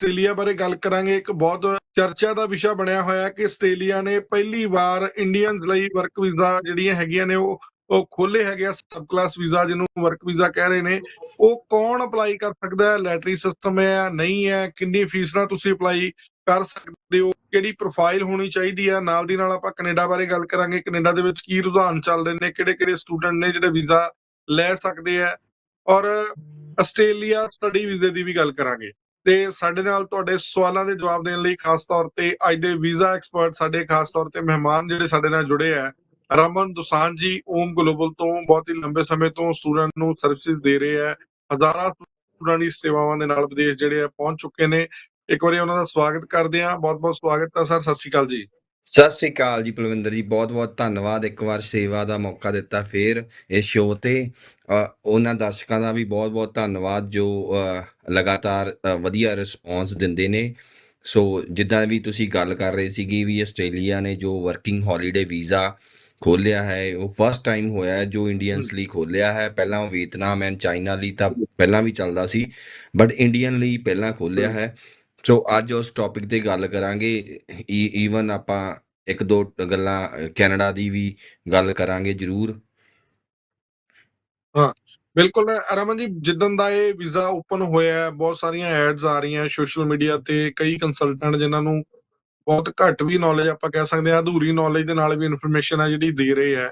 Australia ਬਾਰੇ ਗੱਲ ਕਰਾਂਗੇ, ਇੱਕ ਬਹੁਤ ਚਰਚਾ ਦਾ ਵਿਸ਼ਾ ਬਣਿਆ ਹੋਇਆ ਹੈ ਕਿ ਆਸਟ੍ਰੇਲੀਆ ਨੇ ਪਹਿਲੀ ਵਾਰ ਇੰਡੀਅਨਸ ਲਈ ਵਰਕ ਵੀਜ਼ਾ ਜਿਹੜੀਆਂ ਹੈਗੀਆਂ ਨੇ, ਉਹ ਉਹ ਖੋਲੇ ਹੈਗੇ ਆ ਸਬ ਕਲਾਸ ਵੀਜ਼ਾ ਜਿਹਨੂੰ ਵਰਕ ਵੀਜ਼ਾ ਕਹਿ ਰਹੇ ਨੇ। ਉਹ ਕੌਣ ਅਪਲਾਈ ਕਰ ਸਕਦਾ ਹੈ? ਲੈਟਰੀ ਸਿਸਟਮ ਹੈ ਨਹੀਂ ਹੈ? ਕਿੰਨੀ ਫੀਸ ਨਾਲ ਤੁਸੀਂ ਅਪਲਾਈ ਕਰ ਸਕਦੇ ਹੋ? ਕਿਹੜੀ ਪ੍ਰੋਫਾਈਲ ਹੋਣੀ ਚਾਹੀਦੀ ਹੈ? ਨਾਲ ਦੀ ਨਾਲ ਆਪਾਂ ਕੈਨੇਡਾ ਬਾਰੇ ਗੱਲ ਕਰਾਂਗੇ। ਕੈਨੇਡਾ ਦੇ ਵਿੱਚ ਕੀ ਰੁਝਾਨ ਚੱਲ ਰਹੇ ਨੇ? ਕਿਹੜੇ ਕਿਹੜੇ ਸਟੂਡੈਂਟ ਨੇ ਜਿਹੜੇ ਵੀਜ਼ਾ ਲੈ ਸਕਦੇ ਆ ਔਰ ਆਸਟ੍ਰੇਲੀਆ ਸਟੱਡੀ ਵੀਜ਼ੇ ਦੀ ਵੀ ਗੱਲ ਕਰਾਂਗੇ। ਤੇ ਸਾਡੇ ਨਾਲ ਤੁਹਾਡੇ ਸਵਾਲਾਂ ਦੇ ਜਵਾਬ ਦੇਣ ਲਈ ਖਾਸ ਤੌਰ ਤੇ ਅੱਜ ਦੇ ਵੀਜ਼ਾ ਐਕਸਪਰਟ ਸਾਡੇ ਖਾਸ ਤੌਰ ਤੇ ਮਹਿਮਾਨ ਜਿਹੜੇ ਸਾਡੇ ਨਾਲ ਜੁੜੇ ਆ, ਰਮਨ ਦੁਸਾਨ ਜੀ, ਓਮ ਗਲੋਬਲ ਤੋਂ ਬਹੁਤ ਹੀ ਲੰਬੇ ਸਮੇਂ ਤੋਂ ਸਟੂਡੈਂਟ ਨੂੰ ਸਰਵਿਸਿਜ਼ ਦੇ ਰਹੇ ਆ, ਹਜ਼ਾਰਾਂ ਸਟੂਡੈਂਟ ਦੀ ਸੇਵਾਵਾਂ ਦੇ ਨਾਲ ਵਿਦੇਸ਼ ਜਿਹੜੇ ਆ ਪਹੁੰਚ ਚੁੱਕੇ ਨੇ। ਇੱਕ ਵਾਰੀ ਉਹਨਾਂ ਦਾ ਸਵਾਗਤ ਕਰਦੇ ਆ ਬਹੁਤ ਬਹੁਤ ਸਵਾਗਤ ਹੈ ਸਰ, ਸਤਿ ਸ਼੍ਰੀ ਅਕਾਲ ਜੀ। ਸਤਿ ਸ੍ਰੀ ਅਕਾਲ ਜੀ ਪਲਵਿੰਦਰ ਜੀ ਬਹੁਤ ਬਹੁਤ ਧੰਨਵਾਦ ਇੱਕ ਵਾਰ ਸੇਵਾ ਦਾ ਮੌਕਾ ਦਿੱਤਾ ਫੇਰ ਇਸ ਸ਼ੋਅ ਤੇ। ਉਹਨਾਂ ਦਰਸ਼ਕਾਂ ਦਾ ਵੀ ਬਹੁਤ ਬਹੁਤ ਧੰਨਵਾਦ ਜੋ ਲਗਾਤਾਰ ਵਧੀਆ ਰਿਸਪੌਂਸ ਦਿੰਦੇ ਨੇ। ਸੋ ਜਿੱਦਾਂ ਵੀ ਤੁਸੀਂ ਗੱਲ ਕਰ ਰਹੇ ਸੀਗੇ ਵੀ ਆਸਟ੍ਰੇਲੀਆ ਨੇ ਜੋ ਵਰਕਿੰਗ ਹੌਲੀਡੇ ਵੀਜ਼ਾ ਖੋਲਿਆ ਹੈ ਉਹ ਫਸਟ ਟਾਈਮ ਹੋਇਆ ਹੈ ਜੋ ਇੰਡੀਅਨਸ ਲਈ ਖੋਲਿਆ ਹੈ। ਪਹਿਲਾਂ ਉਹ ਵੀਅਤਨਾਮ ਐਂਡ ਚਾਈਨਾ ਲਈ ਤਾਂ ਪਹਿਲਾਂ ਵੀ ਚੱਲਦਾ ਸੀ ਬਟ ਇੰਡੀਅਨ ਲਈ ਪਹਿਲਾਂ ਖੋਲਿਆ ਹੈ। ਸੋ ਅੱਜ ਉਸ ਟੌਪਿਕ ਤੇ ਗੱਲ ਕਰਾਂਗੇ। ਈਵਨ ਆਪਾਂ ਇੱਕ ਦੋ ਗੱਲਾਂ, ਕੈਨੇਡਾ ਦੀ ਵੀ ਗੱਲ ਕਰਾਂਗੇ ਜ਼ਰੂਰ। ਬਿਲਕੁਲ ਰਮਨ ਜੀ ਜਿੱਦਨ ਦਾ ਇਹ ਵੀਜ਼ਾ ਓਪਨ ਹੋਇਆ, ਬਹੁਤ ਸਾਰੀਆਂ ਐਡਸ ਆ ਰਹੀਆਂ ਸੋਸ਼ਲ ਮੀਡੀਆ ਤੇ, ਕਈ ਕੰਸਲਟੈਂਟ ਜਿਨ੍ਹਾਂ ਨੂੰ ਬਹੁਤ ਘੱਟ ਵੀ ਨੌਲੇਜ ਆਪਾਂ ਕਹਿ ਸਕਦੇ ਹਾਂ, ਅਧੂਰੀ ਨੌਲੇਜ ਦੇ ਨਾਲ ਵੀ ਇਨਫੋਰਮੇਸ਼ਨ ਹੈ ਜਿਹੜੀ ਦੇ ਰਹੇ ਹੈ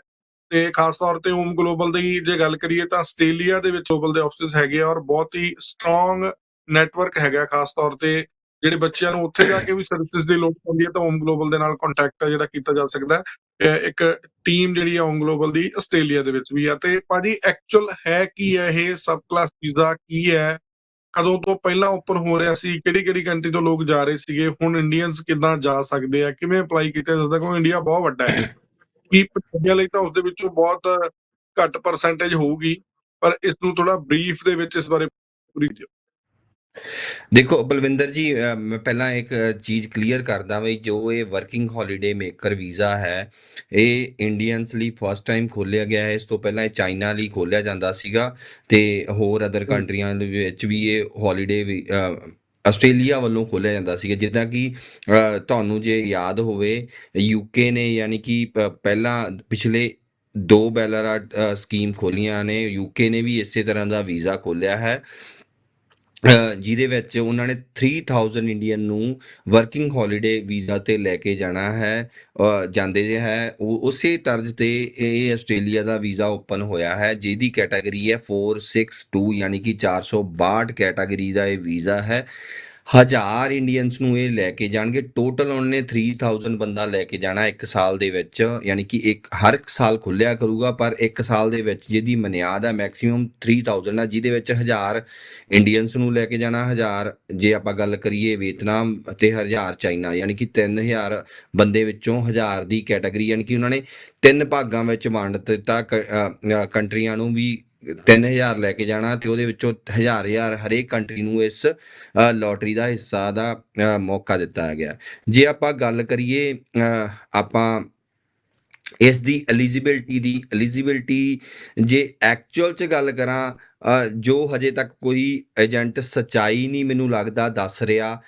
ਤੇ ਖਾਸ ਤੌਰ ਤੇ ਓਮ ਗਲੋਬਲ ਦੀ ਜੇ ਗੱਲ ਕਰੀਏ ਤਾਂ ਆਸਟ੍ਰੇਲੀਆ ਦੇ ਵਿੱਚ ਗਲੋਬਲ ਦੇ ਆਫਿਸਿਸ ਹੈਗੇ ਆ ਔਰ ਬਹੁਤ ਹੀ ਸਟਰੋਂਗ ਨੈਟਵਰਕ ਹੈਗਾ ਖਾਸ ਤੌਰ ਤੇ ਜਿਹੜੇ ਬੱਚਿਆਂ ਨੂੰ ਉੱਥੇ ਜਾ ਕੇ ਵੀ ਸਰਵਿਸਿਜ਼ ਦੀ ਲੋੜ ਪੈਂਦੀ ਹੈ ਤਾਂ ਓਮ ਗਲੋਬਲ ਦੇ ਨਾਲ ਕੰਟੈਕਟ ਜਿਹੜਾ ਕੀਤਾ ਜਾ ਸਕਦਾ ਹੈ। ਇੱਕ ਟੀਮ ਜਿਹੜੀ ਆ ਓਮ ਗਲੋਬਲ ਦੀ ਆਸਟ੍ਰੇਲੀਆ ਦੇ ਵਿੱਚ ਵੀ ਆ ਤੇ ਭਾਜੀ ਐਕਚੁਅਲ ਹੈ ਕੀ ਹੈ ਇਹ? ਸਬ ਕਲਾਸ ਵੀਜ਼ਾ ਕੀ ਹੈ? ਕਦੋਂ ਤੋਂ ਪਹਿਲਾਂ ਓਪਨ ਹੋ ਰਿਹਾ ਸੀ? ਕਿਹੜੀ ਕਿਹੜੀ ਕੰਟਰੀ ਤੋਂ ਲੋਕ ਜਾ ਰਹੇ ਸੀਗੇ? ਹੁਣ ਇੰਡੀਅਨਸ ਕਿੱਦਾਂ ਜਾ ਸਕਦੇ ਆ? ਕਿਵੇਂ ਅਪਲਾਈ ਕੀਤਾ ਜਾ ਸਕਦਾ ਕਿਉਂਕਿ ਇੰਡੀਆ ਬਹੁਤ ਵੱਡਾ ਹੈ। ਕੀ ਪੰਜਾਬੀਆਂ ਲਈ ਤਾਂ ਉਸ ਦੇ ਵਿੱਚੋਂ ਬਹੁਤ ਘੱਟ ਪਰਸੈਂਟੇਜ ਹੋਊਗੀ, ਪਰ ਇਸ ਨੂੰ ਥੋੜਾ ਬਰੀਫ ਦੇ ਵਿੱਚ ਇਸ ਬਾਰੇ ਪੂਰੀ ਦਿਓ। ਦੇਖੋ ਬਲਵਿੰਦਰ ਜੀ ਅ, ਮੈਂ ਪਹਿਲਾਂ ਇੱਕ ਚੀਜ਼ ਕਲੀਅਰ ਕਰਦਾ ਵੀ ਜੋ ਇਹ ਵਰਕਿੰਗ ਹੌਲੀਡੇ ਮੇਕਰ ਵੀਜ਼ਾ ਹੈ ਇਹ ਇੰਡੀਅਨਸ ਲਈ ਫਸਟ ਟਾਈਮ ਖੋਲਿਆ ਗਿਆ ਹੈ। ਇਸ ਤੋਂ ਪਹਿਲਾਂ ਇਹ ਚਾਈਨਾ ਲਈ ਖੋਲਿਆ ਜਾਂਦਾ ਸੀਗਾ ਤੇ ਹੋਰ ਅਦਰ ਕੰਟਰੀਆਂ ਦੇ ਵਿੱਚ ਵੀ ਇਹ ਹੌਲੀਡੇ ਆਸਟ੍ਰੇਲੀਆ ਵੱਲੋਂ ਖੋਲਿਆ ਜਾਂਦਾ ਸੀਗਾ। ਜਿੱਦਾਂ ਕਿ ਅ, ਤੁਹਾਨੂੰ ਜੇ ਯਾਦ ਹੋਵੇ ਯੂਕੇ ਨੇ ਯਾਨੀ ਕਿ ਪ- ਪਹਿਲਾਂ ਪਿਛਲੇ ਦੋ ਬੈਲਰਾ ਸਕੀਮ ਖੋਲੀਆਂ ਨੇ। ਯੂਕੇ ਨੇ ਵੀ ਇਸੇ ਤਰ੍ਹਾਂ ਦਾ ਵੀਜ਼ਾ ਖੋਲਿਆ ਹੈ। ਜਿਹਦੇ ਵਿੱਚ ਉਹਨਾਂ ਨੇ 3000 ਇੰਡੀਅਨ ਨੂੰ ਵਰਕਿੰਗ ਹੌਲੀਡੇ ਵੀਜ਼ਾ ਤੇ ਲੈ ਕੇ ਜਾਣਾ ਹੈ ਜਾਂਦੇ ਜੇ ਹੈ, ਉਹ ਉਸੇ ਤਰਜ਼ ਤੇ ਇਹ ਆਸਟ੍ਰੇਲੀਆ ਦਾ ਵੀਜ਼ਾ ਓਪਨ ਹੋਇਆ ਹੈ, ਜਿਹਦੀ ਕੈਟਾਗਰੀ ਹੈ 462 ਯਾਨੀ ਕਿ 462 ਕੈਟਾਗਰੀ ਦਾ ਇਹ ਵੀਜ਼ਾ ਹੈ। ਹਜ਼ਾਰ ਇੰਡੀਅਨਸ ਨੂੰ ਇਹ ਲੈ ਕੇ ਜਾਣਗੇ। ਟੋਟਲ ਉਹਨੇ 3000 ਬੰਦਾ ਲੈ ਕੇ ਜਾਣਾ ਇੱਕ ਸਾਲ ਦੇ ਵਿੱਚ। ਯਾਨੀ ਕਿ ਇੱਕ, ਹਰ ਇੱਕ ਸਾਲ ਖੁੱਲਿਆ ਕਰੂਗਾ, ਪਰ ਇੱਕ ਸਾਲ ਦੇ ਵਿੱਚ ਜਿਹਦੀ ਮਨਿਆਦ ਹੈ ਮੈਕਸਿਮਮ 3000 ਹੈ ਜਿਹਦੇ ਵਿੱਚ ਹਜ਼ਾਰ ਇੰਡੀਅਨਸ ਨੂੰ ਲੈ ਕੇ ਜਾਣਾ, ਹਜ਼ਾਰ ਜੇ ਆਪਾਂ ਗੱਲ ਕਰੀਏ ਵੀਅਤਨਾਮ ਅਤੇ ਹਜ਼ਾਰ ਚਾਈਨਾ ਯਾਨੀ ਕਿ 3000 ਬੰਦੇ ਵਿੱਚੋਂ ਹਜ਼ਾਰ ਦੀ ਕੈਟਾਗਰੀ ਯਾਨੀ ਕਿ ਉਹਨਾਂ ਨੇ ਤਿੰਨ ਭਾਗਾਂ ਵਿੱਚ ਵੰਡ ਦਿੱਤਾ, ਕ- ਕੰਟਰੀਆਂ ਨੂੰ ਵੀ 3000 ਲੈ ਕੇ ਜਾਣਾ ਤੇ ਉਹਦੇ ਵਿੱਚੋਂ ਹਜ਼ਾਰ ਹਜ਼ਾਰ ਹਰੇਕ ਕੰਟਰੀ ਨੂੰ ਇਸ ਲੋਟਰੀ ਦਾ ਹਿੱਸਾ ਦਾ ਮੌਕਾ ਦਿੱਤਾ ਗਿਆ। ਜੇ ਆਪਾਂ ਗੱਲ ਕਰੀਏ ਆਪਾਂ ਇਸ ਦੀ ਐਲੀਜੀਬਿਲਟੀ ਦੀ ਐਲੀਜੀਬਿਲਟੀ ਜੇ ਐਕਚੁਅਲ ਚ ਗੱਲ ਕਰਾਂ ਜੋ ਹਜੇ ਤੱਕ ਕੋਈ ਏਜੰਟ ਸਚਾਈ ਨਹੀਂ ਮੈਨੂੰ ਲੱਗਦਾ ਦੱਸ ਰਿਹਾ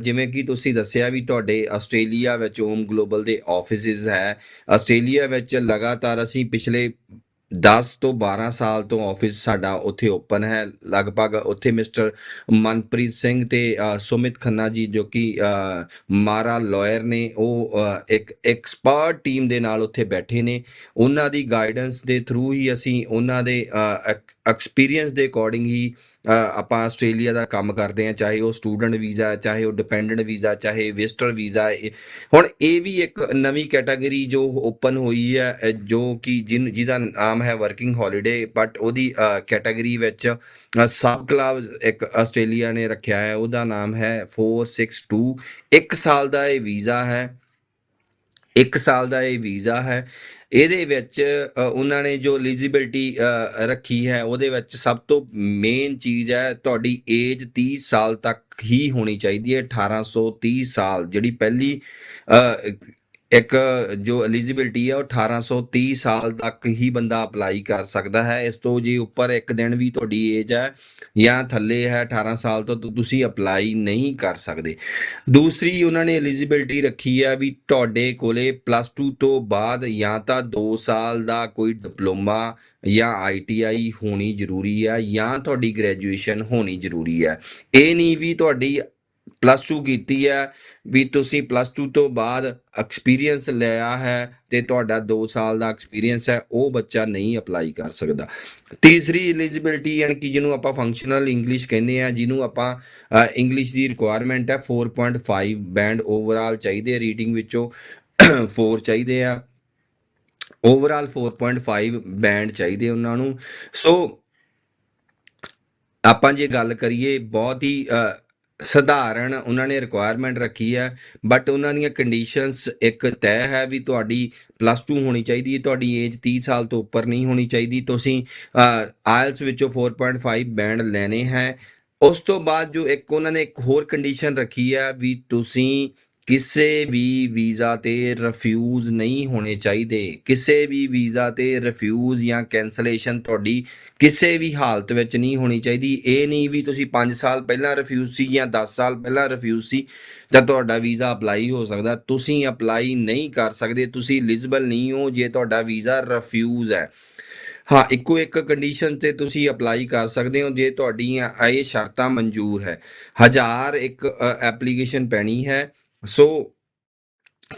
ਜਿਵੇਂ ਕਿ ਤੁਸੀਂ ਦੱਸਿਆ ਵੀ ਤੁਹਾਡੇ ਆਸਟ੍ਰੇਲੀਆ ਵਿੱਚ ਓਮ ਗਲੋਬਲ ਦੇ ਆਫਿਸਿਸ ਹੈ। ਆਸਟ੍ਰੇਲੀਆ ਵਿੱਚ ਲਗਾਤਾਰ ਅਸੀਂ ਪਿਛਲੇ 10 ਤੋਂ 12 ਸਾਲ ਤੋਂ ਆਫਿਸ ਸਾਡਾ ਉੱਥੇ ਓਪਨ ਹੈ। ਲਗਭਗ ਉੱਥੇ ਮਿਸਟਰ ਮਨਪ੍ਰੀਤ ਸਿੰਘ ਤੇ ਸੁਮਿਤ ਖੰਨਾ ਜੀ ਜੋ ਕਿ ਮਾਰਾ ਲਾਇਰ ਨੇ, ਉਹ ਇੱਕ ਐਕਸਪਰਟ ਟੀਮ ਦੇ ਨਾਲ ਉੱਥੇ ਬੈਠੇ ਨੇ। ਉਹਨਾਂ ਦੀ ਗਾਈਡੈਂਸ ਦੇ ਥਰੂ ਹੀ ਅਸੀਂ ਉਹਨਾਂ ਦੇ ਐਕਸਪੀਰੀਅੰਸ ਦੇ ਅਕੋਰਡਿੰਗ ਹੀ ਆਪਾਂ ਆਸਟ੍ਰੇਲੀਆ ਦਾ ਕੰਮ ਕਰਦੇ ਹਾਂ, ਚਾਹੇ ਉਹ ਸਟੂਡੈਂਟ ਵੀਜ਼ਾ ਚਾਹੇ ਉਹ ਡਿਪੈਂਡੈਂਟ ਵੀਜ਼ਾ ਚਾਹੇ ਵਿਜ਼ਟਰ ਵੀਜ਼ਾ ਹੁਣ ਇਹ ਵੀ ਇੱਕ ਨਵੀਂ ਕੈਟਾਗਰੀ ਜੋ ਓਪਨ ਹੋਈ ਹੈ ਜੋ ਕਿ ਜਿਨ, ਜਿਹਦਾ ਨਾਮ ਹੈ ਵਰਕਿੰਗ ਹੌਲੀਡੇ ਬਟ ਉਹਦੀ ਕੈਟਾਗਰੀ ਵਿੱਚ ਸਬ ਕਲਾਸ ਇੱਕ ਆਸਟ੍ਰੇਲੀਆ ਨੇ ਰੱਖਿਆ ਹੈ, ਉਹਦਾ ਨਾਮ ਹੈ 462 ਇੱਕ ਸਾਲ ਦਾ ਇਹ ਵੀਜ਼ਾ ਹੈ, ਇੱਕ ਸਾਲ ਦਾ ਇਹ ਵੀਜ਼ਾ ਹੈ ਇਹਦੇ ਵਿੱਚ ਉਹਨਾਂ ਨੇ ਜੋ ਐਲੀਜੀਬਿਲਟੀ ਰੱਖੀ ਹੈ, ਉਹਦੇ ਵਿੱਚ ਸਭ ਤੋਂ ਮੇਨ ਚੀਜ਼ ਹੈ, ਤੁਹਾਡੀ ਏਜ 30 ਸਾਲ ਤੱਕ ਹੀ ਹੋਣੀ ਚਾਹੀਦੀ ਹੈ 1830 ਸਾਲ, ਜਿਹੜੀ ਪਹਿਲੀ ਇੱਕ ਜੋ ਐਲੀਜੀਬਿਲਟੀ ਹੈ ਉਹ 1830 ਸਾਲ ਤੱਕ ਹੀ ਬੰਦਾ ਅਪਲਾਈ ਕਰ ਸਕਦਾ ਹੈ। ਇਸ ਤੋਂ ਜੇ ਉੱਪਰ ਇੱਕ ਦਿਨ ਵੀ ਤੁਹਾਡੀ ਏਜ ਹੈ ਜਾਂ ਥੱਲੇ ਹੈ 18 ਸਾਲ ਤੋਂ ਤੁਸੀਂ ਅਪਲਾਈ ਨਹੀਂ ਕਰ ਸਕਦੇ। ਦੂਸਰੀ ਉਹਨਾਂ ਨੇ ਐਲੀਜੀਬਿਲਟੀ ਰੱਖੀ ਹੈ ਵੀ ਤੁਹਾਡੇ ਕੋਲੇ ਪਲੱਸ 2 ਤੋਂ ਬਾਅਦ ਜਾਂ ਤਾਂ 2 ਸਾਲ ਦਾ ਕੋਈ ਡਿਪਲੋਮਾ ਜਾਂ ਆਈਟੀਆਈ ਹੋਣੀ ਜ਼ਰੂਰੀ ਹੈ ਜਾਂ ਤੁਹਾਡੀ ਗ੍ਰੈਜੂਏਸ਼ਨ ਹੋਣੀ ਜ਼ਰੂਰੀ ਹੈ ਇਹ ਨਹੀਂ ਵੀ ਤੁਹਾਡੀ ਪਲੱਸ 2 ਕੀਤੀ ਹੈ, ਵੀ ਤੁਸੀਂ ਪਲੱਸ 2 ਤੋਂ ਬਾਅਦ ਐਕਸਪੀਰੀਅੰਸ ਲਿਆ ਹੈ ਤੇ ਤੁਹਾਡਾ 2 ਸਾਲ ਦਾ ਐਕਸਪੀਰੀਅੰਸ ਹੈ, ਉਹ ਬੱਚਾ ਨਹੀਂ ਅਪਲਾਈ ਕਰ ਸਕਦਾ। ਤੀਸਰੀ ਐਲੀਜੀਬਿਲਟੀ ਯਾਨੀ ਕਿ ਜਿਹਨੂੰ ਆਪਾਂ ਫੰਕਸ਼ਨਲ ਇੰਗਲਿਸ਼ ਕਹਿੰਦੇ ਆ ਜਿਹਨੂੰ ਆਪਾਂ ਇੰਗਲਿਸ਼ ਦੀ ਰਿਕੁਆਇਰਮੈਂਟ ਹੈ 4.5 ਬੈਂਡ ਓਵਰਆਲ ਚਾਹੀਦੇ ਰੀਡਿੰਗ ਵਿੱਚੋਂ 4 ਚਾਹੀਦੇ ਆ। ਓਵਰਆਲ 4.5 ਬੈਂਡ ਚਾਹੀਦੇ ਉਹਨਾਂ ਨੂੰ। ਸੋ ਆਪਾਂ ਜੇ ਗੱਲ ਕਰੀਏ, ਬਹੁਤ ਹੀ ਸਧਾਰਨ ਉਹਨਾਂ ਨੇ ਰਿਕੁਆਇਰਮੈਂਟ ਰੱਖੀ ਹੈ ਬਟ ਉਹਨਾਂ ਦੀਆਂ ਕੰਡੀਸ਼ਨਸ ਇੱਕ ਤੈਅ ਹੈ ਵੀ ਤੁਹਾਡੀ ਪਲੱਸ 2 ਹੋਣੀ ਚਾਹੀਦੀ ਹੈ, ਤੁਹਾਡੀ ਏਜ 30 ਸਾਲ ਤੋਂ ਉੱਪਰ ਨਹੀਂ ਹੋਣੀ ਚਾਹੀਦੀ, ਤੁਸੀਂ ਆਇਲਸ ਵਿੱਚੋਂ 4.5 ਬੈਂਡ ਲੈਣੇ ਹੈ। ਉਸ ਤੋਂ ਬਾਅਦ ਜੋ ਇੱਕ ਉਹਨਾਂ ਨੇ ਇੱਕ ਹੋਰ ਕੰਡੀਸ਼ਨ ਰੱਖੀ ਹੈ ਵੀ ਤੁਸੀਂ ਕਿਸੇ ਵੀ ਵੀਜ਼ਾ ਤੇ ਰਿਫਿਊਜ਼ ਨਹੀਂ ਹੋਣੇ ਚਾਹੀਦੇ। ਕਿਸੇ ਵੀ ਵੀਜ਼ਾ ਤੇ ਰਿਫਿਊਜ਼ ਜਾਂ ਕੈਂਸਲੇਸ਼ਨ ਤੁਹਾਡੀ ਕਿਸੇ ਵੀ ਹਾਲਤ ਵਿੱਚ ਨਹੀਂ ਹੋਣੀ ਚਾਹੀਦੀ। ਇਹ ਨਹੀਂ ਵੀ ਤੁਸੀਂ 5 ਸਾਲ ਪਹਿਲਾਂ ਰਿਫਿਊਜ਼ ਸੀ ਜਾਂ 10 ਸਾਲ ਪਹਿਲਾਂ ਰਿਫਿਊਜ਼ ਸੀ, ਤਾਂ ਤੁਹਾਡਾ ਵੀਜ਼ਾ ਅਪਲਾਈ ਹੋ ਸਕਦਾ। ਤੁਸੀਂ ਅਪਲਾਈ ਨਹੀਂ ਕਰ ਸਕਦੇ, ਤੁਸੀਂ ਐਲੀਜੀਬਲ ਨਹੀਂ ਹੋ ਜੇ ਤੁਹਾਡਾ ਵੀਜ਼ਾ ਰਿਫਿਊਜ਼ ਹੈ। ਹਾਂ, ਇੱਕੋ ਇੱਕ ਕੰਡੀਸ਼ਨ ਤੇ ਤੁਸੀਂ ਅਪਲਾਈ ਕਰ ਸਕਦੇ ਹੋ ਜੇ ਤੁਹਾਡੀਆਂ ਇਹ ਸ਼ਰਤਾਂ ਮਨਜ਼ੂਰ ਹੈ। ਹਜ਼ਾਰ ਇੱਕ ਐਪਲੀਕੇਸ਼ਨ ਪੈਣੀ ਹੈ। ਸੋ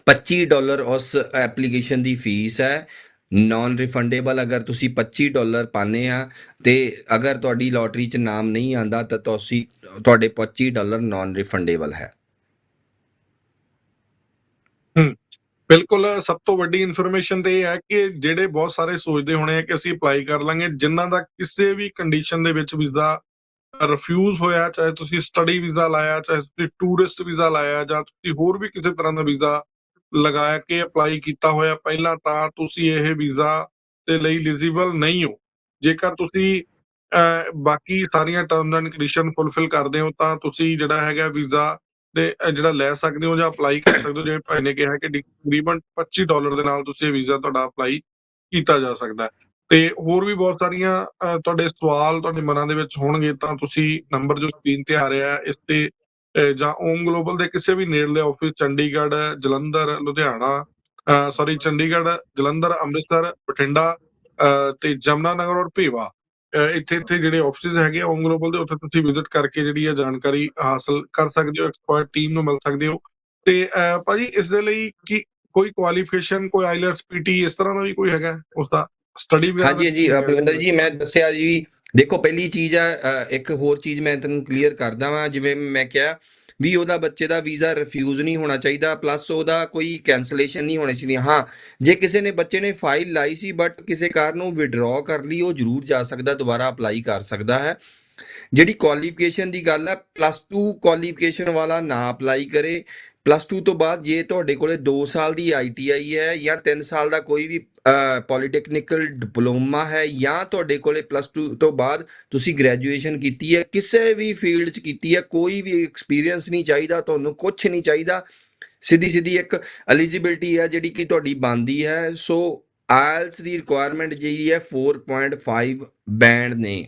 25 ਡਾਲਰ ਉਸ ਐਪਲੀਕੇਸ਼ਨ ਦੀ ਫੀਸ ਹੈ ਨਾਨ ਰਿਫੰਡੇਬਲ ਅਗਰ ਤੁਸੀਂ 25 ਡਾਲਰ ਪਾਣੇ ਆ, ਤੇ ਅਗਰ ਤੁਹਾਡੀ ਲੋਟਰੀ 'ਚ ਨਾਮ ਨਹੀਂ ਆਂਦਾ ਤਾਂ ਤੁਸੀਂ, ਤੁਹਾਡੇ 25 ਡਾਲਰ ਨਾਨ ਰਿਫੰਡੇਬਲ ਹੈ, ਬਿਲਕੁਲ ਸਭ ਤੋਂ ਵੱਡੀ ਇਨਫੋਰਮੇਸ਼ਨ ਤੇ ਇਹ ਹੈ ਕਿ ਜਿਹੜੇ ਬਹੁਤ ਸਾਰੇ ਸੋਚਦੇ ਹੋਣੇ ਆ ਕਿ ਅਸੀਂ ਅਪਲਾਈ ਕਰ ਲਾਂਗੇ ਜਿਨ੍ਹਾਂ ਦਾ ਕਿਸੇ ਵੀ ਕੰਡੀਸ਼ਨ ਦੇ ਵਿੱਚ ਵੀਜ਼ਾ ਰਿਫਿਊਜ਼ ਹੋਇਆ, ਚਾਹੇ ਤੁਸੀਂ ਸਟੱਡੀ ਵੀਜ਼ਾ ਲਾਇਆ, ਚਾਹੇ ਤੁਸੀਂ ਟੂਰਿਸਟ ਵੀਜ਼ਾ ਲਾਇਆ, ਜਾਂ ਤੁਸੀਂ ਹੋਰ ਵੀ ਕਿਸੇ ਤਰ੍ਹਾਂ ਦਾ ਵੀਜ਼ਾ ਲਗਾਇਆ ਕੇ ਅਪਲਾਈ ਕੀਤਾ ਹੋਇਆ, ਪਹਿਲਾਂ ਤਾਂ ਤੁਸੀਂ ਇਹ ਵੀਜ਼ਾ ਦੇ ਲਈ ਐਲੀਜੀਬਲ ਨਹੀਂ ਹੋ। ਜੇਕਰ ਤੁਸੀਂ ਬਾਕੀ ਸਾਰੀਆਂ ਟਰਮਸ ਐਂਡ ਕੰਡੀਸ਼ਨ ਫੁੱਲਫਿਲ ਕਰਦੇ ਹੋ, ਤਾਂ ਤੁਸੀਂ ਜਿਹੜਾ ਹੈਗਾ ਵੀਜ਼ਾ ਦੇ, ਜਿਹੜਾ ਲੈ ਸਕਦੇ ਹੋ ਜਾਂ ਅਪਲਾਈ ਕਰ ਸਕਦੇ ਹੋ, ਜਿਵੇਂ ਭਾਈ ਨੇ ਕਿਹਾ ਕਿ ਤਕਰੀਬਨ 25 ਡਾਲਰ ਦੇ ਨਾਲ ਤੁਸੀਂ ਇਹ ਵੀਜ਼ਾ ਤੁਹਾਡਾ ਅਪਲਾਈ ਕੀਤਾ ਜਾ ਸਕਦਾ ਹੈ। ਤੇ ਹੋਰ ਵੀ ਬਹੁਤ ਸਾਰੀਆਂ ਤੁਹਾਡੇ ਸਵਾਲ ਤੁਹਾਡੇ ਮਨਾਂ ਦੇ ਵਿੱਚ ਹੋਣਗੇ ਤਾਂ ਤੁਸੀਂ ਨੰਬਰ ਜੋ ਸਕਰੀਨ ਤੇ ਆ ਰਿਹਾ ਹੈ ਇਸ ਤੇ ਜਾਂ ਓਮ ਗਲੋਬਲ ਦੇ ਕਿਸੇ ਵੀ ਨੇੜਲੇ ਆਫਿਸ ਚੰਡੀਗੜ੍ਹ ਜਲੰਧਰ ਲੁਧਿਆਣਾ ਸੌਰੀ ਚੰਡੀਗੜ੍ਹ ਜਲੰਧਰ ਅੰਮ੍ਰਿਤਸਰ ਬਠਿੰਡਾ ਅਹ, ਤੇ ਜਮਨਾ ਨਗਰ ਔਰ ਭੇਵਾ। ਇੱਥੇ ਇੱਥੇ ਜਿਹੜੇ ਆਫਿਸਿਸ ਹੈਗੇ ਓਮ ਗਲੋਬਲ ਦੇ ਉੱਥੇ ਤੁਸੀਂ ਵਿਜ਼ਿਟ ਕਰਕੇ ਜਿਹੜੀ ਹੈ ਜਾਣਕਾਰੀ ਹਾਸਲ ਕਰ ਸਕਦੇ ਹੋ ਐਕਸਪਰਟ ਟੀਮ ਨੂੰ ਮਿਲ ਸਕਦੇ ਹੋ। ਤੇ ਭਾਜੀ ਇਸ ਦੇ ਲਈ ਕੀ ਕੋਈ ਕੁਆਲੀਫਿਕੇਸ਼ਨ ਕੋਈ ਆਈਲੈਟਸ ਪੀਟੀ ਇਸ ਤਰ੍ਹਾਂ ਦਾ ਵੀ ਕੋਈ ਹੈਗਾ ਉਸ ਦਾ ਸਟੱਡੀ ਵਗੈਰਾ ਹਾਂਜੀ ਹਾਂਜੀ ਬਲਵਿੰਦਰ ਜੀ ਮੈਂ ਦੱਸਿਆ ਜੀ ਦੇਖੋ ਪਹਿਲੀ ਚੀਜ਼ ਅ, ਇੱਕ ਹੋਰ ਚੀਜ਼ ਮੈਂ ਤੁਹਾਨੂੰ ਕਲੀਅਰ ਕਰਦਾ ਵਾਂ ਜਿਵੇਂ ਮੈਂ ਕਿਹਾ ਵੀ ਉਹਦਾ ਬੱਚੇ ਦਾ ਵੀਜ਼ਾ ਰਿਫਿਊਜ਼ ਨਹੀਂ ਹੋਣਾ ਚਾਹੀਦਾ ਪਲੱਸ ਉਹਦਾ ਕੋਈ ਕੈਂਸਲੇਸ਼ਨ ਨਹੀਂ ਹੋਣੀ ਚਾਹੀਦੀ ਹਾਂ ਜੇ ਕਿਸੇ ਨੇ ਬੱਚੇ ਨੇ ਫਾਈਲ ਲਾਈ ਸੀ ਬਟ ਕਿਸੇ ਕਾਰਨ ਉਹ ਵਿਡਰਾਅ ਕਰ ਲਈ ਉਹ ਜ਼ਰੂਰ ਜਾ ਸਕਦਾ ਦੁਬਾਰਾ ਅਪਲਾਈ ਕਰ ਸਕਦਾ ਹੈ। ਜਿਹੜੀ ਕੁਆਲੀਫਿਕੇਸ਼ਨ ਦੀ ਗੱਲ ਹੈ ਪਲੱਸ 2 ਕੁਆਲੀਫਿਕੇਸ਼ਨ ਵਾਲਾ ਨਾ ਅਪਲਾਈ ਕਰੇ ਪਲੱਸ 2 ਤੋਂ ਬਾਅਦ ਜੇ ਤੁਹਾਡੇ ਕੋਲੇ 2 ਸਾਲ ਦੀ ਆਈਟੀਆਈ ਹੈ ਜਾਂ 3 ਸਾਲ ਦਾ ਕੋਈ ਵੀ ਪੋਲੀਟੈਕਨੀਕਲ ਡਿਪਲੋਮਾ ਹੈ ਜਾਂ ਤੁਹਾਡੇ ਕੋਲੇ ਪਲੱਸ 2 ਤੋਂ ਬਾਅਦ ਤੁਸੀਂ ਗ੍ਰੈਜੂਏਸ਼ਨ ਕੀਤੀ ਹੈ, ਕਿਸੇ ਵੀ ਫੀਲਡ 'ਚ ਕੀਤੀ ਹੈ, ਕੋਈ ਵੀ ਐਕਸਪੀਰੀਅੰਸ ਨਹੀਂ ਚਾਹੀਦਾ, ਤੁਹਾਨੂੰ ਕੁਝ ਨਹੀਂ ਚਾਹੀਦਾ, ਸਿੱਧੀ ਸਿੱਧੀ ਇੱਕ ਐਲੀਜੀਬਿਲਟੀ ਹੈ ਜਿਹੜੀ ਕਿ ਤੁਹਾਡੀ ਬਣਦੀ ਹੈ, ਸੋ ਆਇਲਸ ਦੀ ਰਿਕੁਆਇਰਮੈਂਟ ਜਿਹੜੀ ਹੈ 4.5 ਬੈਂਡ ਨੇ।